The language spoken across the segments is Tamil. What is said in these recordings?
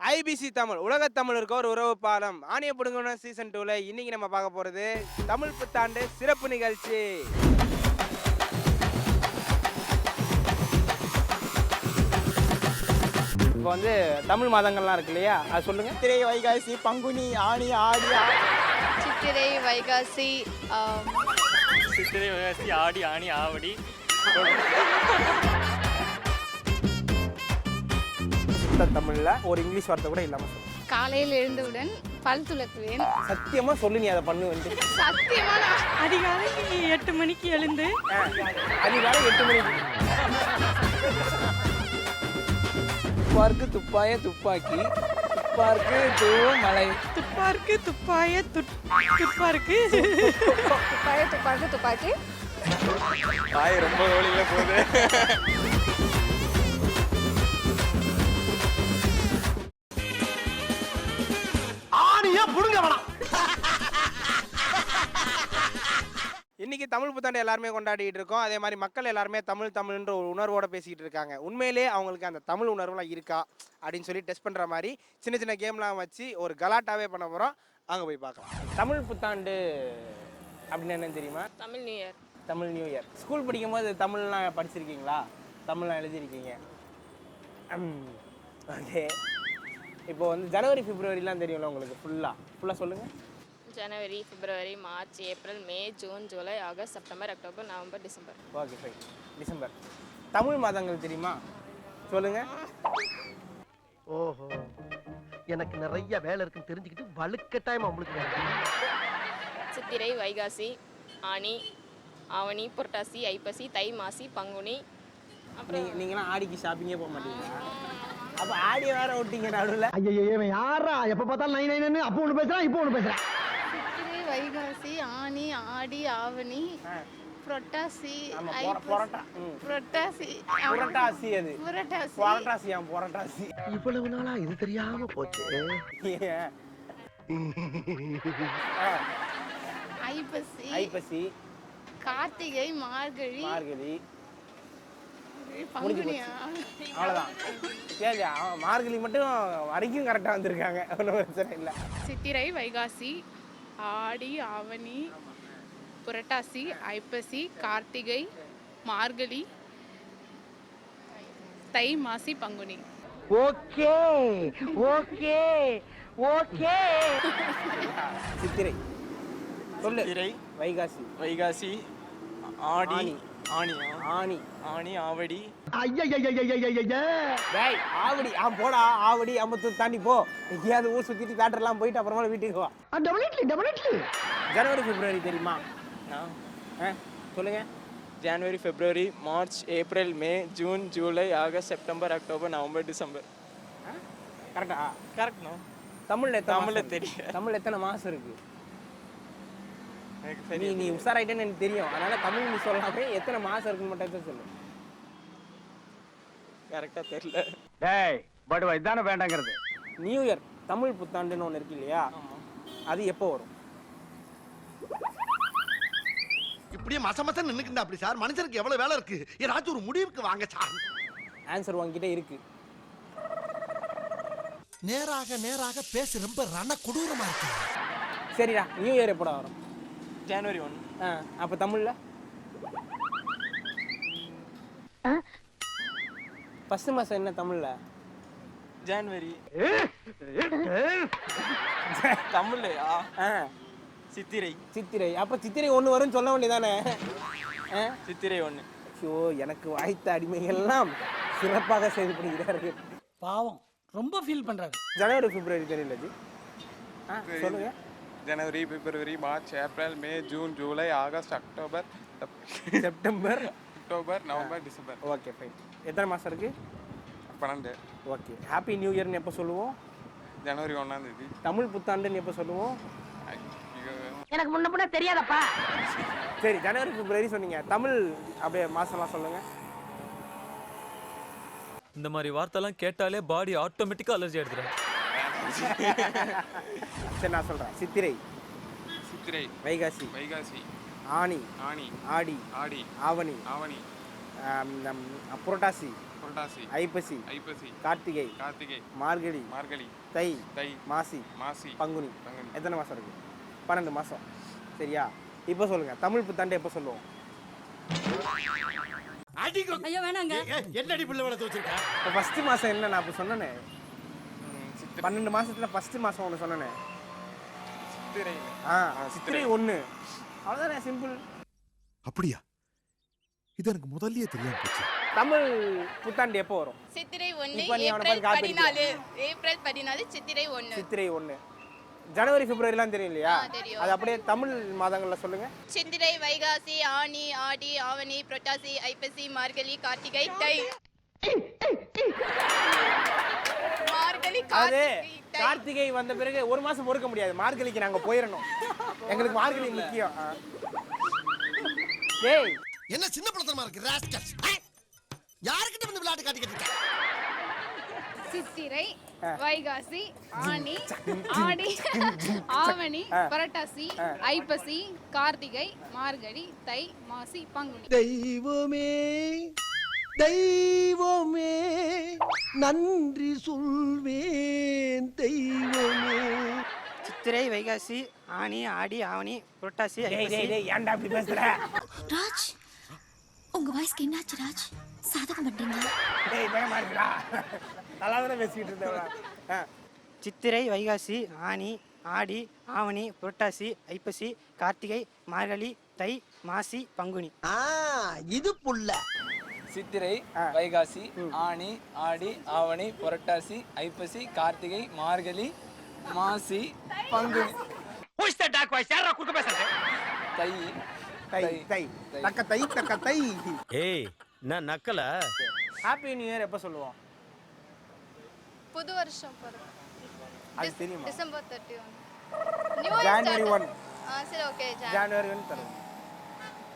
ஐபிசி தமிழ் உலக தமிழருக்கு ஒரு உறவு பாலம். ஆணிய புடுங்கணும் சீசன் டூல இன்னைக்கு நம்ம பார்க்க போறது தமிழ் புத்தாண்டு சிறப்பு நிகழ்ச்சி. இப்போ வந்து தமிழ் மாதங்கள்லாம் இருக்கு இல்லையா? அது சொல்லுங்க. திரை வைகாசி பங்குனி ஆணி ஆடி சித்திரை வைகாசி சித்திரை வைகாசி ஆடி ஆணி ஆவடி. சுத்த தமிழ்ல ஒரு இங்கிலீஷ் வார்த்தை கூட இல்லாம சொல்லு. காலையில் எழுந்தவுடன் பல் துலக்குவேன் சத்தியமா சொல்லு நீ அதை பண்ணு வந்து சத்தியமா நான் அதிகாலை எட்டு மணிக்கு எழுந்து. அதிகாலை எட்டு மணிக்கு. துப்பாருக்கு துப்பாய துப்பாக்கி. துப்பாருக்கு தூவம் மலை. துப்பாருக்கு துப்பாய துப்பாருக்கு. துப்பாக்கி துப்பாக்கி துப்பாக்கி. வாய் ரொம்ப ரோலிங்கில் போகுது. இன்னைக்கு தமிழ் புத்தாண்டு எல்லாருமே கொண்டாடிட்டு இருக்கோம். அதே மாதிரி மக்கள் எல்லாருமே தமிழ் தமிழ்ன்ற ஒரு உணர்வோட பேசிக்கிட்டு இருக்காங்க. உண்மையிலே அவங்களுக்கு அந்த தமிழ் உணர்வுலாம் இருக்கா? அப்படின்னு சொல்லி டெஸ்ட் பண்ற மாதிரி சின்ன சின்ன கேம்லாம் வச்சு ஒரு கலாட்டாவே பண்ண போறோம். அங்க போய் பார்க்கலாம். தமிழ் புத்தாண்டு அப்படின்னு என்னன்னு தெரியுமா? Tamil new year. Tamil new year. School படிக்கும்போது தமிழ்லாம் படிச்சிருக்கீங்களா? தமிழ்லாம் எழுதியிருக்கீங்க. ஓகே. இப்போ வந்து ஜனவரி பிப்ரவரிலாம் தெரியும்ல உங்களுக்கு ஃபுல்லாக ஃபுல்லாக சொல்லுங்கள் January February March April May June July August September October November December. Okay fine December. Tamil மாதங்கள் தெரியுமா? சொல்லுங்க. ஓஹோ. எனக்கு நிறைய வேலை இருக்குன்னு தெரிஞ்சுக்கிட்டு வலுக்கட்டாயமா உங்களுக்கு வேலை. சித்திரை வைகாசி ஆனி ஆவணி புரட்டாசி ஐப்பசி தை மாசி பங்குனி அப்புறம் நீங்க நீங்களாம் ஆடிக்கு ஷாப்பிங்கே போக மாட்டீங்களா? அப்போ ஆடியை வேற விட்டீங்க நடுவில். இவன் யாரா எப்ப பார்த்தாலும் நை நைன்னு அப்போ ஒண்ணு பேசுறான் இப்போ பேசுறான். சித்திரை வைகாசி ஆனி ஆடி ஆவணி புரட்டாசி புரட்டாசி. புரட்டாசி அது. புரட்டாசி. புரட்டாசியா புரட்டாசி. இவ்வளவு நாளா இது தெரியாம போச்சு. ஐப்பசி. ஐப்பசி. கார்த்திகை மார்கழி. மார்கழி. அவ்வளோதான் சரி மார்கழி மட்டும் வரைக்கும் கரெக்டாக வந்திருக்காங்க. ஒன்றும் பிரச்சனை இல்லை. Chithirai Vaikasi. Aadi Avani Purattasi Aippasi Karthigai Margazhi Thai Masi Panguni. Okay okay okay. Chithirai. சொல்லு. வைகாசி. வைகாசி ஆடி ஆணி ஆனி ஆணி ஆவடி. டேய் ஆவடி ஆ போடா ஆவடி அம்பத்தூர் தாண்டி போ. எங்கேயாவது ஊர் சுற்றிட்டு தேட்டர்லாம் போயிட்டு அப்புறமா வீட்டுக்கு வா. ஜனவரி பிப்ரவரி தெரியுமா? நான் ஆ சொல்லுங்க. January February March April May June July August September October November December. கரெக்டா கரெக்ட் நோ. தமிழ்ல எத்தனை தமிழ்ல தெரியும். தமிழ்ல எத்தனை மாசம் இருக்கு? நீ சரி நீ உஷாராயிட்டேன்னு எனக்கு தெரியும். அதனால தமிழ் நீ சொல்லாமே எத்தனை மாசம் இருக்குன்னு மட்டும் தான் சொல்லு கரெக்டாக தெரியல. டேய் படுவா இதானே வேண்டாங்கிறது. நியூ இயர் தமிழ் புத்தாண்டுன்னு ஒன்று இருக்கு இல்லையா? அது எப்போ வரும்? இப்படியே மச மச நின்னுக்குண்டா அப்படி சார்? மனுஷனுக்கு எவ்வளவு வேலை இருக்கு? ஏதாச்சும் ஒரு முடிவுக்கு வாங்க சார். ஆன்சர் உங்ககிட்ட இருக்கு. நேராக நேராக பேச ரொம்ப ரண கொடூரமா இருக்கு சரிடா நியூ இயர் எப்போடா வரும்? ஜனவரி ஒன் ஆ அப்போ தமிழில்? ஃபஸ்ட்டு மாதம் என்ன தமிழில்? ஜனவரி தமிழ்லையா ஆ. சித்திரை. சித்திரை. அப்போ சித்திரை ஒன்று வரும்னு சொல்ல வேண்டியதானே? ஆ? சித்திரை ஒன்று ஐயோ எனக்கு வாய்த்த அடிமைகள்லாம் சிறப்பாக செயல்படுகிறார்கள் பாவம். ரொம்ப ஃபீல் பண்றாரு. ஜனவரி பிப்ரவரி தெரியல ஜி. ஆ சொல்லுங்க. January February March April May June July August October September. October November December. Okay fine. எத்தனை மாதம் இருக்கு? பன்னெண்டு. ஓகே. ஹாப்பி நியூ இயர்னு எப்போ சொல்லுவோம்? ஜனவரி ஒன்றாம் தேதி. தமிழ் புத்தாண்டுன்னு எப்போ சொல்லுவோம்? எனக்கு முன்ன பின்ன தெரியாதப்பா. சரி ஜனவரி பிப்ரவரி சொன்னீங்க. தமிழ் அப்படியே மாதம்லாம் சொல்லுங்கள் இந்த மாதிரி வார்த்தைலாம் கேட்டாலே பாடி ஆட்டோமேட்டிக்காக அலர்ஜி ஆயிடுதுடா. சரி நான் சொல்கிறேன் சித்திரை. சித்திரை. வைகாசி. வைகாசி. ஆனி ஆனி ஆடி. ஆடி. ஆவணி. ஆவணி. புரட்டாசி. புரட்டாசி. ஐப்பசி. ஐப்பசி. கார்த்திகை. கார்த்திகை. மார்கழி. மார்கழி. தை. தை. மாசி. மாசி. பங்குனி. பங்குனி. எத்தனை மாதம் இருக்கு? பன்னெண்டு மாதம் சரியா? இப்போ சொல்லுங்க. தமிழ் புத்தாண்டு எப்போ சொல்லுவோம்? ஐயோ வேணாங்க. என்னடி பிள்ளை வளர்த்து வச்சிருக்க? இப்போ ஃபஸ்ட்டு மாதம் என்ன நான் இப்போ சொன்னேனே. ம், சித்திரை பன்னெண்டு மாசத்துல ஃபஸ்ட்டு மாதம் ஒன்று சொன்னேனே. சித்திரை. ஆ சித்திரை. ஒன்று அவ்வளோதானே சிம்பிள் அப்படியா? இது எனக்கு முதல்லயே தெரியாம போச்சு. தமிழ் புத்தாண்டு எப்போ வரும்? சித்திரை ஒன்று அவனை ஏப்ரல் பதினாலு ஏப்ரல் பதினாலு சித்திரை ஒன்று சித்திரை ஒன்று ஜனவரி பிப்ரவரிலாம் தெரியும் இல்லையா. அது அப்படியே தமிழ் மாதங்களில் சொல்லுங்க. சித்திரை வைகாசி ஆனி ஆடி ஆவணி புரட்டாசி ஐப்பசி மார்கழி கார்த்திகை தை. அது கார்த்திகை வந்த பிறகு ஒரு மாசம் பொறுக்க முடியாது. மார்கழிக்கு நாங்க போயிடணும் எங்களுக்கு மார்கழி முக்கியம். டேய் என்ன சின்ன பிள்ளைத்தனமா இருக்கு ராஸ்கல்ஸ் யாருக்கிட்ட வந்து விளையாட்டு காட்டிக்கிட்டு இருக்க? சித்திரை வைகாசி ஆனி ஆடி ஆவணி புரட்டாசி ஐப்பசி கார்த்திகை மார்கழி தை மாசி பங்குனி. தெய்வமே. தெய்வமே நன்றி சொல்வேன் தெய்வமே. சித்திரை வைகாசி ஆனி ஆடி ஆவணி புரட்டாசி டேய் ஏன்டா அப்படி பேசுற? ராஜ் உங்க வாய்ஸ்க்கு என்னாச்சு ராஜ்? சாதகம் பண்றீங்களா? டேய் பயமா இருக்குடா. நல்லா தானே பேசிக்கிட்டு இருந்தேன் ஆ. சித்திரை வைகாசி ஆனி ஆடி ஆவணி புரட்டாசி ஐப்பசி கார்த்திகை மார்கழி தை மாசி பங்குனி. ஆ இது புள்ள. சித்திரை வைகாசி ஆனி ஆடி ஆவணி புரட்டாசி ஐப்பசி கார்த்திகை மார்கழி மாசி பங்குனி. தை. தை தை. தக்க தை தக்க தை. ஏய் நான் நக்கல? ஹாப்பி நியூ இயர் எப்போ சொல்லுவோம்? புது வருஷம் அது தெரியுமா? December thirty one January one சரி ஓகே ஜான்வரி ஒன் தரும்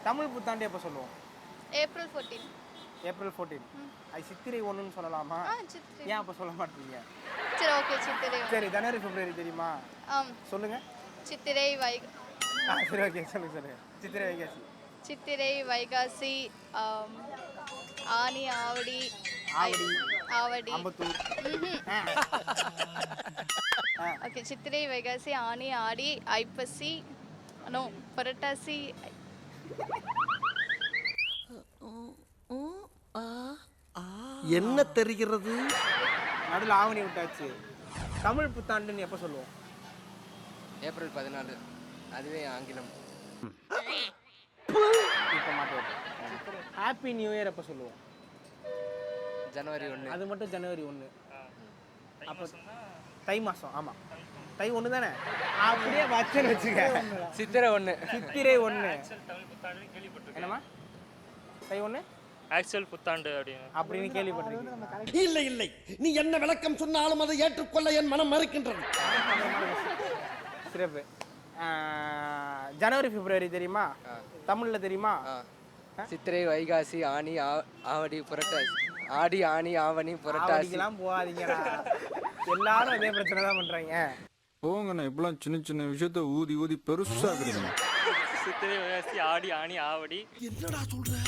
தமிழ் புத்தாண்டு எப்போ சொல்லுவோம்? ஏப்ரல் ஃபோர்டீன் ஏப்ரல் ஃபோர்டீன் அது சித்திரை ஒன்றுன்னு சொல்லலாமா? ஏன் அப்போ சொல்ல மாட்டீங்க? சரி ஓகே சித்திரை சரி ஜனவரி பிப்ரவரி தெரியுமா? சொல்லுங்க. சித்திரை வைக சரி ஓகே சொல்லுங்க சொல்லுங்க. சித்திரை வைகாசி. சித்திரை வைகாசி ஆனி ஆவடி ஆவடி. ஆவடி. அம்பத்தூர். ஓகே சித்திரை வைகாசி ஆனி ஆடி ஐப்பசி நோ புரட்டாசி என்ன தெரிகிறது? நடுவில் ஆவணி விட்டாச்சு. தமிழ் புத்தாண்டுன்னு எப்போ சொல்லுவோம்? ஏப்ரல் பதினாலு. அதுவே ஆங்கிலம். இப்போ மாட்டோம் ஹாப்பி நியூ இயர் எப்போ சொல்லுவோம்? ஜனவரி ஒன்று அது மட்டும் ஜனவரி ஒன்று அப்போ தை மாதம் ஆமாம் தை ஒன்று தானே? அப்படியே வச்சேன்னு வச்சுக்க. சித்திரை ஒன்று சித்திரை ஒன்று என்னம்மா? தை ஒன்று ஆக்சுவல் புத்தாண்டு அப்படின்னு. அப்படின்னு கேள்விப்பட்டிருக்கீங்க. இல்லை இல்லை. நீ என்ன விளக்கம் சொன்னாலும் அதை ஏற்றுக்கொள்ள என் மனம் மறுக்கின்றது. சிறப்பு. ஜனவரி பிப்ரவரி தெரியுமா? தமிழில் தெரியுமா? சித்திரை வைகாசி ஆனி ஆ- ஆவடி புரட்டாசி. ஆடி ஆனி ஆவணி புரட்டாசி. ஆவடிக்கெல்லாம் போகாதீங்கடா. எல்லாரும் அதே பிரச்சனை தான் பண்ணுறாங்க போங்கண்ணா இப்பெல்லாம் சின்ன சின்ன விஷயத்த ஊதி ஊதி பெருசாக்குறீங்க சித்திரை வைகாசி ஆடி ஆணி ஆவடி. என்னடா சொல்ற?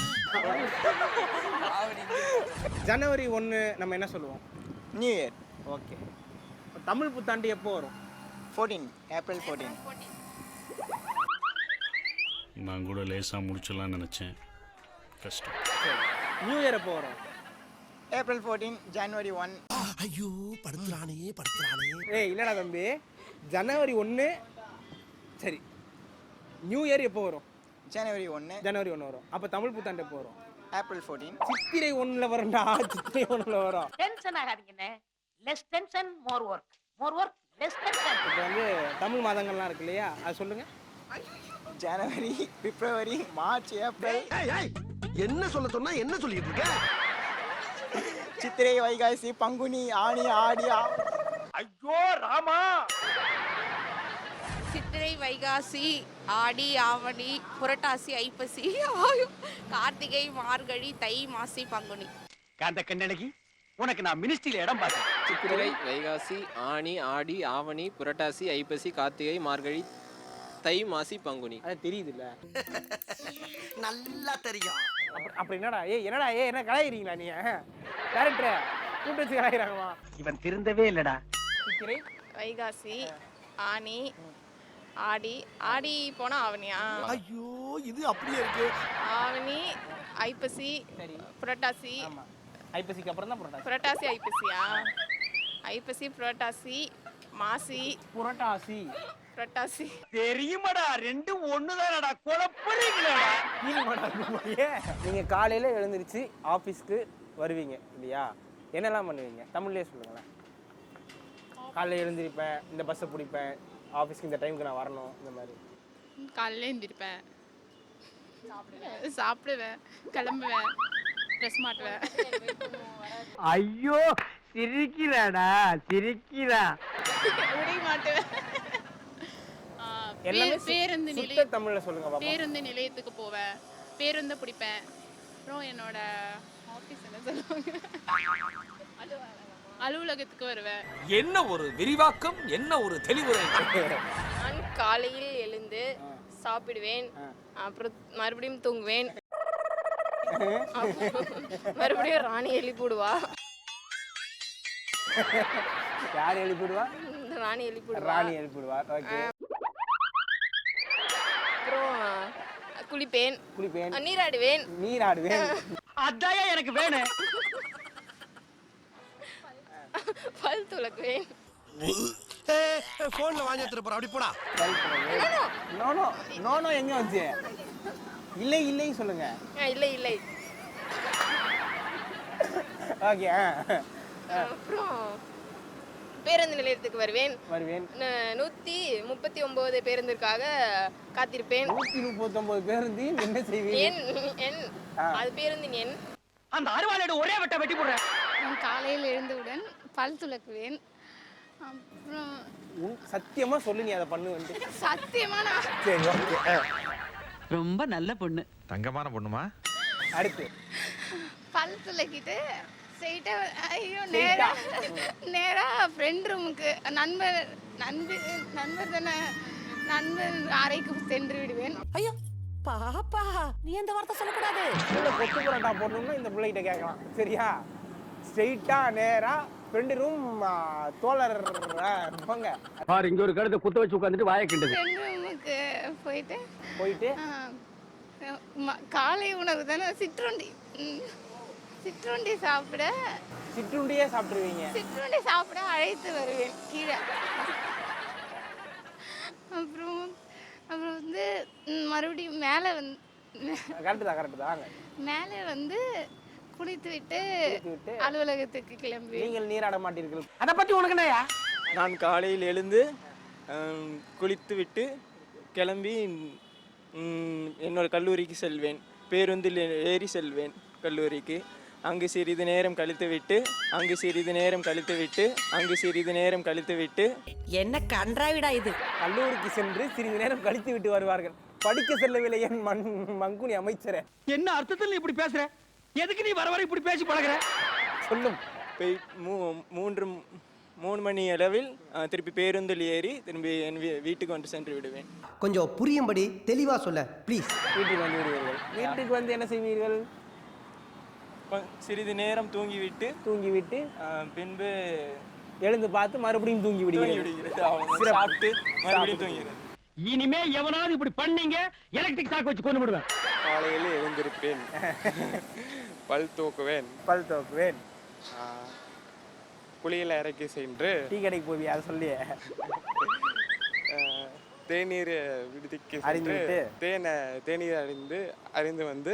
ஜனவரி ஒன்று நம்ம என்ன சொல்லுவோம்? New year okay. தமிழ் புத்தாண்டு எப்போ வரும்? ஃபோர்டீன் ஏப்ரல் ஃபோர்டீன் நான் கூட லேசாக முடிச்சிடலாம்னு நினச்சேன். கஷ்டம். நியூ இயர் எப்போ வரும்? ஏப்ரல் ஃபோர்டீன் ஜனவரி ஒன் ஐயோ படுத்துறானே படுத்துறானே. ஏய் இல்லைடா தம்பி. ஜனவரி ஒன்று சரி. நியூ இயர் எப்போ வரும்? ஜனவரி ஒன்று ஜனவரி ஒன்று வரும். அப்போ தமிழ் புத்தாண்டு எப்போ வரும்? ஏப்ரல் ஃபோர்டீன் சித்திரை ஒன்றில் வரும்டா. சித்திரை ஒன்றில் வரும். Tension ஆகாதீங்கண்ணே. Less tension more work more work less tension இப்போ வந்து தமிழ் மாதங்கள்லாம் இருக்கு இல்லையா? அது சொல்லுங்கள் ஜனவரி பிப்ரவரி மார்ச் ஏப்ரல். ஏய், ஏய், என்ன சொல்ல சொன்னா என்ன சொல்லிட்டு இருக்க? சித்திரை வைகாசி பங்குனி ஆணி ஆடி ஐயோ ராமா! சித்திரை வைகாசி ஆடி ஆவணி புரட்டாசி ஐப்பசி கார்த்திகை மார்கழி தை மாசி பங்குனி. காந்த கண்ணழகி உனக்கு நான் மினிஸ்ட்ரியில இடம் பார்த்தேன். சித்திரை வைகாசி ஆனி ஆடி ஆவணி புரட்டாசி ஐப்பசி கார்த்திகை மார்கழி தை மாசி பங்குனி. அது தெரியுதுல்ல. நல்லா தெரியும். அப்ப- அப்ப என்னடா ஏய் என்னடா ஏய் என்ன கலாயிறீங்களா நீ? டேரக்டர் கூப்பிட்டு வச்சு கலாயிறாங்கம்மா. இவன் திருந்தவே இல்லடா. சித்திரை? வைகாசி ஆனி ஆடி ஆடி போனா ஆவணியா? ஐயோ இது அப்படியே இருக்கு. ஆவணி ஐப்பசி சரி. புரட்டாசி. ஐப்பசிக்கு அப்புறம் தான் புரட்டாசி. புரட்டாசி ஐப்பசியா? ஐப்பசி புரட்டாசி மாசி. புரட்டாசி. புரட்டாசி. தெரியுமாடா ரெண்டும் ஒண்ணுதானடா குழப்பறீங்களா. நீங்க காலையில எழுந்திருச்சு ஆபீஸ்க்கு வருவீங்க இல்லையா? என்னெல்லாம் பண்ணுவீங்க? தமிழ்லயே சொல்லுங்களேன். காலையில எழுந்திருப்பேன் இந்த பஸ்ஸை பிடிப்பேன் ஆஃபீஸ்க்கு இந்த டைமுக்கு நான் வரணும் இந்த மாதிரி. காலையில் எழுந்திருப்பேன் சாப்பிடுவேன். கிளம்புவேன். ட்ரெஸ் மாட்டுவேன். ஐயோ சிரிக்கிறாடா சிரிக்கிறா உடைய மாட்டுவேன். எல்லாமே பே- பேருந்து சுத்த நிலைய தமிழ்ல சொல்லுங்க பாப்பா பேருந்து நிலையத்துக்கு போவேன். பேருந்து பிடிப்பேன். அப்புறம் என்னோட ஆஃபீஸ் என்ன சொல்லுவாங்க? அலுவலகத்துக்கு வருவேன். என்ன ஒரு விரிவாக்கம் என்ன ஒரு தெளிவுரை? நான் காலையில் எழுந்து சாப்பிடுவேன். அப்புறம் மறுபடியும் தூங்குவேன். மறுபடியும் ராணி எழுப்பிடுவா யார் எழுப்பிடுவா ராணி எழுப்பிடுவா ராணி எழுப்பிடுவார் ஓகே. அப்புறம் குளிப்பேன். குளிப்பேன். நீராடுவேன். நீராடுவேன். அதாயா எனக்கு வேணும். பல் துலக்குவேன் போன்ல வாங்கி எடுத்துட்டு போற. அப்படி போடா. நோனோ நோனோ எங்க வச்சு இல்லை இல்லை சொல்லுங்க. ஆ, இல்லை இல்லை. ஓகே அப்புறம் பேருந்து நிலையத்துக்கு வருவேன். வருவேன். நூத்தி முப்பத்தி ஒன்பது பேருந்திற்காக காத்திருப்பேன். நூத்தி முப்பத்தொன்பது பேருந்து என்ன செய்வீங்க? எண் எண் அது பேருந்தின் எண். அந்த அருவாளோட ஒரே வெட்ட வெட்டி போடுறேன். நான் காலையில் எழுந்தவுடன் பல் துலக்குவேன். அப்புறம் சத்தியமா சொல்லு நீ அதை பண்ணு வந்து. சத்தியமா நான் சரி ஓகே ரொம்ப நல்ல பொண்ணு. தங்கமான பொண்ணுமா? அடுத்து. பல் துலக்கிட்டு ஸ்ட்ரெயிட்டா ஐயோ நேரா நேரா ஃப்ரெண்ட் ரூமுக்கு நண்பர் நண்பர் நண்பர் தானே நண்பர் அறைக்கு சென்று விடுவேன். ஐயோ பாப்பா நீ அந்த வார்த்தை சொல்லக்கூடாது? கொத்து பரோட்டா போடணும்னா இந்த பிள்ளைகிட்ட கேட்கலாம். சரியா? ஸ்ட்ரெயிட்டா நேரா ரெண்டு ரூம் தோழர் போங்க. பாரு இங்க ஒரு கழுத்தை குத்த வச்சு உட்காந்துட்டு வாய கிண்டது ஃப்ரெண்ட் ரூமுக்கு போயிட்டு போயிட்டு. ம- காலை உணவு தானே? சிற்றுண்டி. ம், சிற்றுண்டி சாப்பிட சிற்றுண்டியே சாப்பிட்டுருவீங்க. சிற்றுண்டி சாப்பிட அழைத்து வருவேன் கீழே. அப்புறம் அப்புறம் வந்து ம், மறுபடியும் மேலே வந்து கரெக்டு தான் கரெக்டு தான் மேலே வந்து குளித்து விட்டு குளித்து விட்டு அலுவலகத்துக்கு கிளம்பி. நீங்கள் நீராட மாட்டீர்கள். அத பத்தி உனக்கு என்னயா நான் காலையில் எழுந்து ஆம், குளித்து விட்டு கிளம்பி என்னோட கல்லூரிக்கு செல்வேன். பேருந்தில் ஏறி செல்வேன் கல்லூரிக்கு. அங்கு சிறிது நேரம் கழித்து விட்டு அங்கு சிறிது நேரம் கழித்து விட்டு அங்கு சிறிது நேரம் கழித்து விட்டு என்ன கன்றாவிடா இது? கல்லூரிக்கு சென்று சிறிது நேரம் கழித்து விட்டு வருவார்கள். படிக்க செல்லவில்லை என் மண் மங்குனி அமைச்சரே. என்ன அர்த்தத்தில் இப்படி பேசுற? எதுக்கு நீ வர வர இப்படி பேசி பழகுற? சொல்லும். போய் மூ மூன்று மூணு மணி அளவில் திருப்பி பேருந்தில் ஏறி திரும்பி என் வீட்டுக்கு வந்து சென்று விடுவேன். கொஞ்சம் புரியும்படி தெளிவா சொல்ல ப்ளீஸ் வீட்டுக்கு வந்து விடுவீர்கள். வீட்டுக்கு வந்து என்ன செய்வீர்கள்? சிறிது நேரம் தூங்கிவிட்டு தூங்கி விட்டு ஆ, பின்பு எழுந்து பார்த்து மறுபடியும் தூங்கி. சிறப்பு. சாப்பிட்டு மறுபடியும் தூங்கிடுறது இனிமே எவனாவது இப்படி பண்ணீங்க எலக்ட்ரிக் சாக்கு வச்சு கொண்டு விடுவேன் காலையில் எழுந்திருப்பேன். பல் தூக்குவேன். பல் துவக்குவேன் ஆ, குளியல் அறைக்கு சென்று டீ கடைக்கு போவியா? சொல்லி தேநீர் விடுதிக்கு சென்று? தேனை தேநீர் அறிந்து அறிந்து வந்து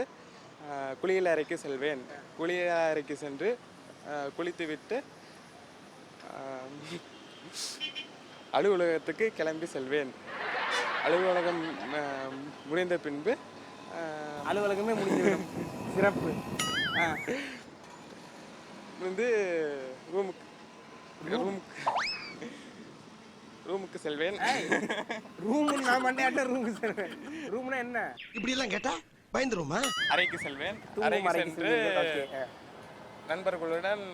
குளியல் அறைக்கு செல்வேன். குளியல் அறைக்கு சென்று ஆ, குளித்துவிட்டு ஆ, அலுவலகத்துக்கு கிளம்பி செல்வேன். அலுவலகம் முடிந்த பின்பு அலுவலகமே முடிந்துவிடும். சிறப்பு. வந்து ரூமுக்கு ரூமுக்கு. ரூமுக்கு செல்வேன். ரூம் நான் மண்டையாட்ட ரூமுக்கு செல்வேன். ரூம்னா என்ன? இப்படி எல்லாம் கேட்டா பயந்துருமா அறைக்கு செல்வேன். அறைக்கு சென்று. நண்பர்களுடன்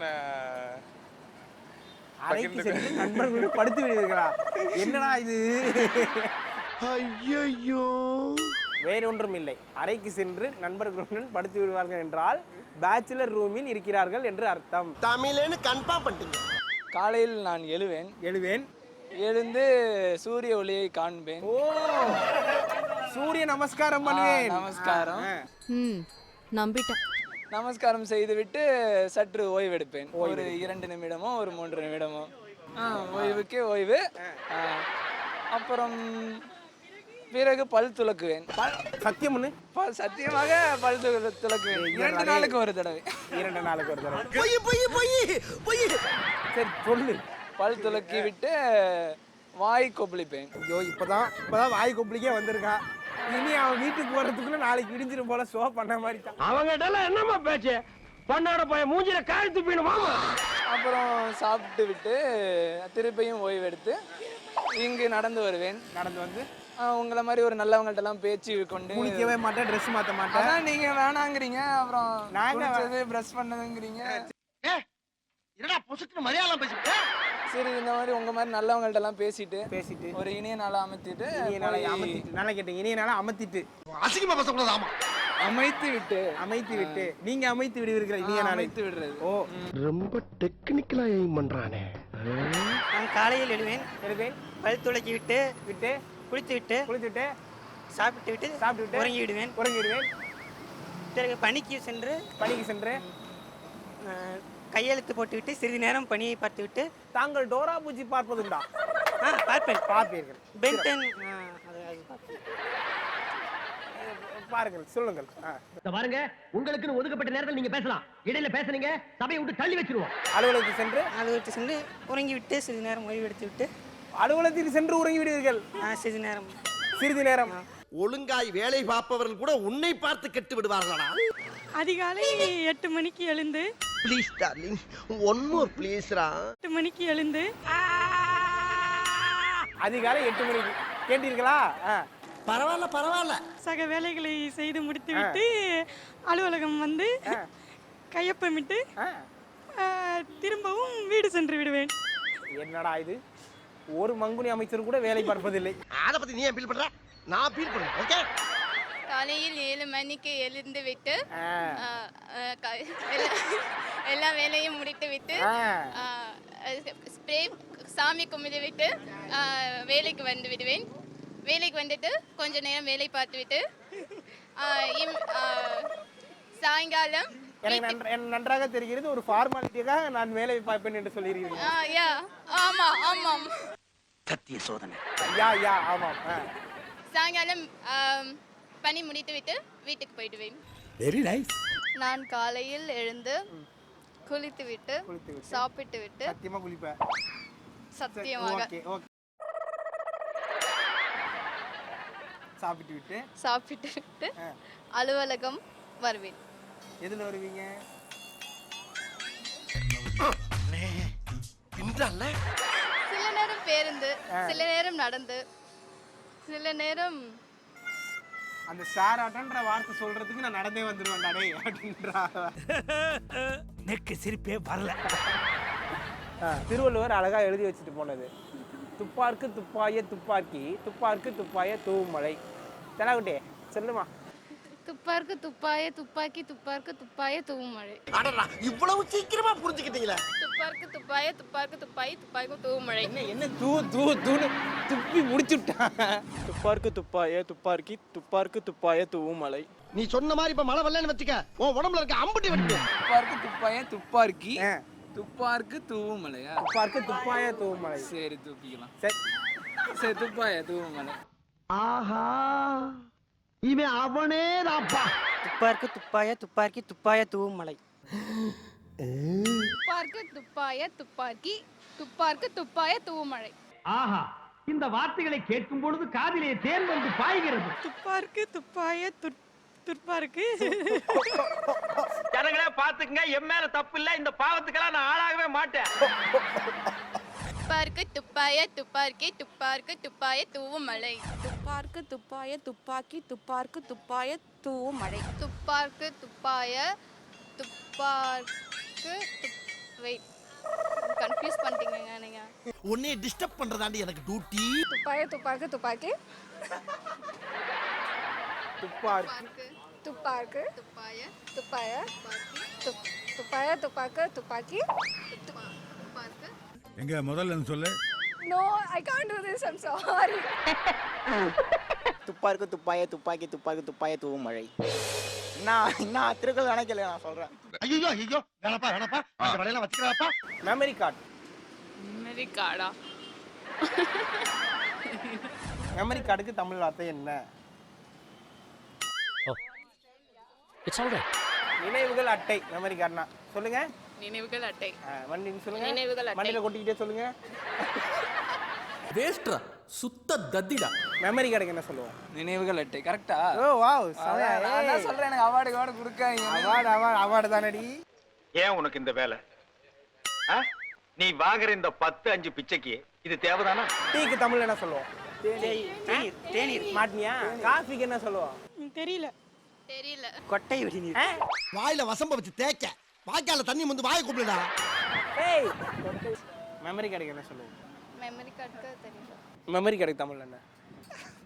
அறைக்கு சென்று நண்பர்களுடன் படுத்து விடுவீர்களா? என்னடா இது? ஐயோ வேறொன்றும் இல்லை அறைக்கு சென்று நண்பர்களுடன் படுத்து விடுவார்கள் என்றால் பேச்சுலர் ரூமில் இருக்கிறார்கள் என்று அர்த்தம். தமிழ்னு கன்ஃபார்ம் பண்ணிட்டீங்க. காலையில் நான் எழுவேன். எழுவேன். எழுந்து சூரிய ஒளியை காண்பேன். ஓ சூரிய நமஸ்காரம் பண்ணுவேன். நமஸ்காரம். ம் நம்பிட்டேன். நமஸ்காரம் செய்துவிட்டு சற்று ஓய்வெடுப்பேன். ஒரு இரண்டு நிமிடமோ ஒரு மூன்று நிமிடமோ. ஆ, ஓய்வுக்கு ஓய்வு. அப்புறம் பிறகு பல் துலக்குவேன். சத்தியம் பண்ணு பல் சத்தியமாக பல் துலக்குவேன். இரண்டு நாளுக்கு ஒரு தடவை. இரண்டு நாளுக்கு ஒரு தடவை. பொய் பொய் பொய் பொய். சரி சொல்லு. பல் துலக்கி விட்டு வாய் கொப்பளிப்பேன். ஐயோ இப்பதான் இப்பதான் வாய் கொப்பளிக்கே வந்திருக்கான் இனி அவன் வீட்டுக்கு போறதுக்குள்ள நாளைக்கு இடிஞ்சிரும் போல ஷோ பண்ண மாதிரி தான் அவங்ககிட்ட என்னமா பேச்சு? பண்ணாட போய் மூஞ்சில காய் துப்பிடுமா அப்புறம் சாப்பிட்டு விட்டு திருப்பியும் ஓய்வெடுத்து இங்கு நடந்து வருவேன். நடந்து வந்து? உங்களை மாதிரி ஒரு நல்லவங்கள்ட்ட எல்லாம் பேச்சு கொண்டு குளிக்கவே மாட்டேன் ட்ரெஸ் மாத்த மாட்டேன். அதான் நீங்க வேணாங்கிறீங்க அப்புறம் நாங்க பிரஷ் பண்ணதுங்கிறீங்க. என்னடா பொசுக்கு மலையாளம் பேசிட்டு சரி இந்த மாதிரி உங்க மாதிரி நல்லவங்கள்ட்ட எல்லாம் பேசிட்டு பேசிட்டு. ஒரு இனிய நாளை அமைத்திட்டு இனிய நாளை போய் அமர்த்திட்டு நல்லா கேட்டீங்க இனிய நாளை அமர்த்திட்டு அசிங்கமா பேசக்கூடாது ஆமா. அமைத்து விட்டு. அமைத்து விட்டு. நீங்க அமைத்து விடுவீர்கள் இனிய நாளை? அமைத்து விடுறது. ஓ. ரொம்ப டெக்னிக்கலா எய்ம் பண்றானே. நான் காலையில் எழுவேன் எழுவேன் பல் துளக்கி விட்டு விட்டு குளித்து விட்டு குளித்துட்டு சாப்பிட்டு விட்டு சாப்பிட்டு விட்டு உறங்கி விடுவேன் உறங்கிடுவேன் பிறகு பணிக்கு சென்று பணிக்கு சென்று அஹ், கையெழுத்து போட்டுவிட்டு சிறிது நேரம் பணியை பார்த்துவிட்டு தாங்கள் டோரா பூஜி பார்ப்பதுண்டா ஆ பார்ப்பேன். பார்ப்பீர்கள். பென்டன் ஆ, அது அது பார்ப்பேன். பாருங்கள் சொல்லுங்கள். ஆ. பாருங்க உங்களுக்குன்னு ஒதுக்கப்பட்ட நேரத்தில் நீங்க பேசலாம். இடையில பேசுனீங்க சபையை விட்டு தள்ளி வச்சிருவோம். அலுவலகத்துக்கு சென்று அலுவலகத்துக்கு சென்று உறங்கி விட்டு சிறிது நேரம் ஓய்வு எடுத்து விட்டு அலுவலகத்திற்கு சென்று உறங்கி விடுவீர்கள் சிறிது நேரம். சிறிது நேரம். ஒழுங்காய் வேலை பார்ப்பவர்கள் கூட உன்னை பார்த்து கெட்டு விடுவார்களா அதிகாலை எட்டு மணிக்கு எழுந்து. ப்ளீஸ் டார்லிங் ஒன் மோர் ப்ளீஸ்ரா எட்டு மணிக்கு எழுந்து. அதிகாலை எட்டு மணிக்கு. கேட்டீர்களா? ஆ. பரவாயில்ல பரவாயில்ல. சக வேலைகளை செய்து முடித்துவிட்டு அலுவலகம் வந்து கையொப்பமிட்டு திரும்பவும் வீடு சென்று விடுவேன். என்னடா இது? ஒரு மங்குனி அமைச்சர் கூட வேலை பார்ப்பதில்லை. அத பத்தி நீ ஏன் ஃபீல் பண்ற? நான் ஃபீல் பண்ணேன் ஓகே காலையில் ஏழு மணிக்கு எழுந்து விட்டு க- எல்லா- எல்லா வேலையும் முடித்து விட்டு. ஸ்ப்ரே சாமி கும்பிட்டு விட்டு ஆ, வேலைக்கு வந்து விடுவேன். வேலைக்கு வந்துட்டு கொஞ்ச நேரம் வேலை பார்த்துவிட்டு ஆ, இம்- ஆ, சாயங்காலம் எனக்கு நன்ற- எனக்கு நன்றாக தெரிகிறது ஒரு ஃபார்மாலிட்டிக்காக நான் வேலை பார்ப்பேன் என்று சொல்லியிருக்கிறீங்க ஆ, யா ஆமா ஆமாம். சத்திய சோதனை. யா யா ஆமாம் ஆ. சாயங்காலம் ஆம், பணி முடித்துவிட்டு வீட்டுக்கு போயிடுவேன். வெரி நைஸ் நான் காலையில் எழுந்து குளித்து விட்டு. சாப்பிட்டு விட்டு சத்தியமா குளிப்பேன் சத்தியமாக. சாப்பிட்டு விட்டு சாப்பிட்டு விட்டு. அலுவலகம் வருவேன். எதுல வருவீங்க? நேரம் பேருந்து சில நேரம் நடந்து சில நேரம் அந்த சாராட்டன்ற வார்த்தை சொல்றதுக்கு நான் நடந்தே வந்துருவேன் டேய் அப்படின்றா நெக்கு சிரிப்பே வரல. திருவள்ளுவர் அழகா எழுதி வச்சுட்டு போனது. துப்பார்க்கு துப்பாய துப்பாக்கி துப்பார்க்கு துப்பாய தூமலை தெனாகுட்டே சொல்லுமா? துப்பார்க்கு துப்பாய துப்பாக்கி துப்பார்க்கு துப்பாய தூவும் மழை. அடடா இவ்வளவு சீக்கிரமா புரிஞ்சுக்கிட்டீங்களே? துப்பார்க்கு துப்பாய துப்பார்க்கு துப்பாய் துப்பாய்க்கு தூவும் மழை. என்ன என்ன தூ தூ தூன்னு துப்பி முடிச்சுட்டான் துப்பார்க்கு துப்பாய துப்பார்க்கி துப்பார்க்கு துப்பாய தூவும் மலை நீ சொன்ன மாதிரி இப்ப மழை வரலன்னு வச்சுக்க உன் உடம்புல இருக்க அம்புட்டி வெட்டு துப்பார்க்கு துப்பாய துப்பார்க்கி ஆ, துப்பார்க்கு தூவும் மலையா துப்பார்க்கு துப்பாய தூமலை சரி தூக்கிக்கலாம். சரி. சரி துப்பாய தூவும் மலை ஆஹா. இவன் அவனே தான்ப்பா துப்பார்க்கு துப்பாய துப்பாக்கி துப்பாய தூவும் மலை துப்பார்க்கு துப்பாய துப்பாக்கி துப்பார்க்கு துப்பாய தூவும் மழை ஆஹா இந்த வார்த்தைகளை கேட்கும் பொழுது காதிலே தேன் வந்து பாய்கிறது. துப்பார்க்கு துப்பாய துப்பார்க்கு ஜனங்களே பாத்துக்கங்க என் மேல தப்பு இல்ல இந்த பாவத்துக்கெல்லாம் நான் ஆளாகவே மாட்டேன். துப்பார்க்கு துப்பாய துப்பார்க்கி துப்பார்க்கு துப்பாய தூவும் மழை துப்பார்க்கு துப்பாய துப்பாக்கி துப்பார்க்கு துப்பாய தூவும் மழை துப்பார்க்கு துப்பாய துப்பார்க்கு வெயிட் கன்ஃபியூஸ் பண்ணிட்டீங்க நீங்க. உன்னைய டிஸ்டர்ப் பண்றதாண்டி எனக்கு டியூட்டி துப்பாய துப்பார்க்கு துப்பாக்கி. துப்பார்க்கு. துப்பாக்கு துப்பாய. துப்பாய. துப்பாய துப்பாக்கு துப்பாக்கி. துப்பாக்கு. எங்க முதல்ல சொல்லு. No I can't do this I'm sorry துப்பாருக்கு துப்பாய துப்பாக்கி துப்பாக்கி துப்பாய தூவும் மழை. நான் நான் திருக்குறள் நினைக்கல நான் சொல்றேன். ஐயோ ஐயோ வேணப்பா வேணப்பா. இந்த வேலையெல்லாம் வச்சுக்கிறாப்பா. மெமரி கார்டு மெமரி கார்டா மெமரி கார்டுக்கு தமிழ் வார்த்தை என்ன? ஆல் நினைவுகள் அட்டை மெமரி கார்டுனா சொல்லுங்க. நினைவுகள் அட்டை. ஆ, வண்டி சொல்லுங்க. நினைவுகள் அட்டை. வண்டியில கொட்டிக்கிட்டே சொல்லுங்க. வேஸ்ட்ரா சுத்த தத்திடா மெமரி கார்டுக்கு என்ன சொல்லுவோம்? நினைவுகள் அட்டை கரெக்டா ஓ வாவ் நான் சொல்றேன் எனக்கு அவார்டு அவார்டு கொடுக்காதீங்க. அவார்டு அவார்டு அவார்டு தானடி? ஏன் உனக்கு இந்த வேலை? நீ வாங்குற இந்த பத்து அஞ்சு பிச்சைக்கு இது தேவைதானா? டீக்கு தமிழ்ல என்ன சொல்லுவோம்? தேநீர். மாட்டினியா? காஃபிக்கு என்ன சொல்லுவோம்? தெரியல. தெரியல. கொட்டை வாயில வசம்ப வச்சு தேய்க்க. வாய்க்கால தண்ணி வந்து வாயை கூப்பிடுடா. ஏய் மெமரி கார்டுக்கு என்ன சொல்லுவோம் மெமரி கார்டுக்கு தெரியல மெமரி கார்டுக்கு தமிழ்ல என்ன?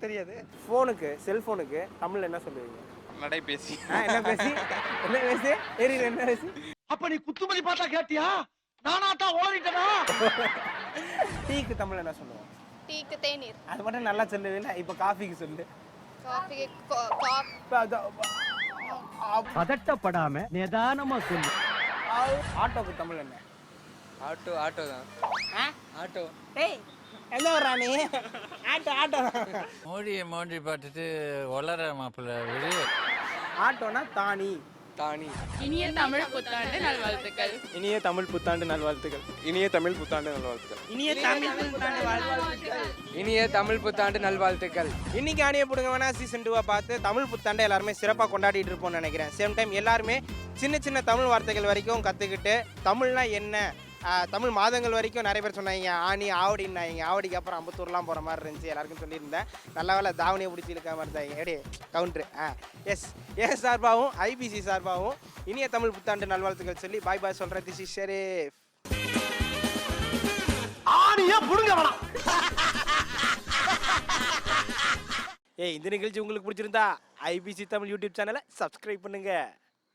தெரியாது. ஃபோனுக்கு செல்போனுக்கு தமிழ்ல என்ன சொல்லுவீங்க? நடைபேசி. என்ன பேசி? என்ன பேசி? தெரியல என்ன பேசி? அப்ப நீ குத்துமதி பார்த்தா கேட்டியா? நானா தான் ஓடிட்டனா? டீக்கு தமிழ்ல என்ன சொல்லுவோம்? டீக்கு தேநீர். அது மட்டும் நல்லா சொல்லவே இல்லை? இப்போ காஃபிக்கு சொல்லு. காஃபிக்கு காஃபி பதட்டப்படாம நிதானமா சொல்லு. ஆட்டோக்கு தமிழ் என்ன? ஆட்டோ ஆட்டோ தான். ஆட்டோ. ஏய் என்ன வர்றா நீ? ஆட்டோ ஆட்டோ மோடியை மோடி பார்த்துட்டு வளர மாப்பிள்ள விடு ஆட்டோனா தானி. தானி. இனிய தமிழ் புத்தாண்டு நல்வாழ்த்துக்கள். இனிய தமிழ் புத்தாண்டு நல்வாழ்த்துக்கள். இனிய தமிழ் புத்தாண்டு நல்வாழ்த்துக்கள். இனிய தமிழ் புத்தாண்டு வாழ்த்துக்கள் இனிய தமிழ் புத்தாண்டு நல்வாழ்த்துக்கள். இன்னைக்கு ஆணியை பிடுங்க வேணா சீசன் டூவை பார்த்து தமிழ் புத்தாண்டை எல்லாருமே சிறப்பாக கொண்டாடிட்டு இருப்போம்னு நினைக்கிறேன். சேம் டைம் எல்லாருமே சின்ன சின்ன தமிழ் வார்த்தைகள் வரைக்கும் கற்றுக்கிட்டு தமிழ்னா என்ன? தமிழ் மாதங்கள் வரைக்கும் நிறைய பேர் சொன்னாங்க ஆணி ஆவடின்னாங்க. ஆவடிக்கு அப்புறம் அம்பத்தூர்லாம் போகிற மாதிரி இருந்துச்சு எல்லாருக்கும் சொல்லியிருந்தேன். நல்ல வேலை தாவணியை பிடிச்சி இருக்க மாதிரி இருந்தாங்க. எடி கவுண்ட்ரு. ஆ எஸ் எஸ் சார்பாகவும் ஐபிசி சார்பாகவும் இனிய தமிழ் புத்தாண்டு நல்வாழ்த்துக்கள் சொல்லி பாய் பாய் சொல்கிறேன் திஸ் இஸ் ஷெரீஃப். ஆணியா புடுங்க வேணாம். ஏய் இந்த நிகழ்ச்சி உங்களுக்கு பிடிச்சிருந்தா ஐபிசி தமிழ் யூடியூப் சேனலை சப்ஸ்கிரைப் பண்ணுங்க.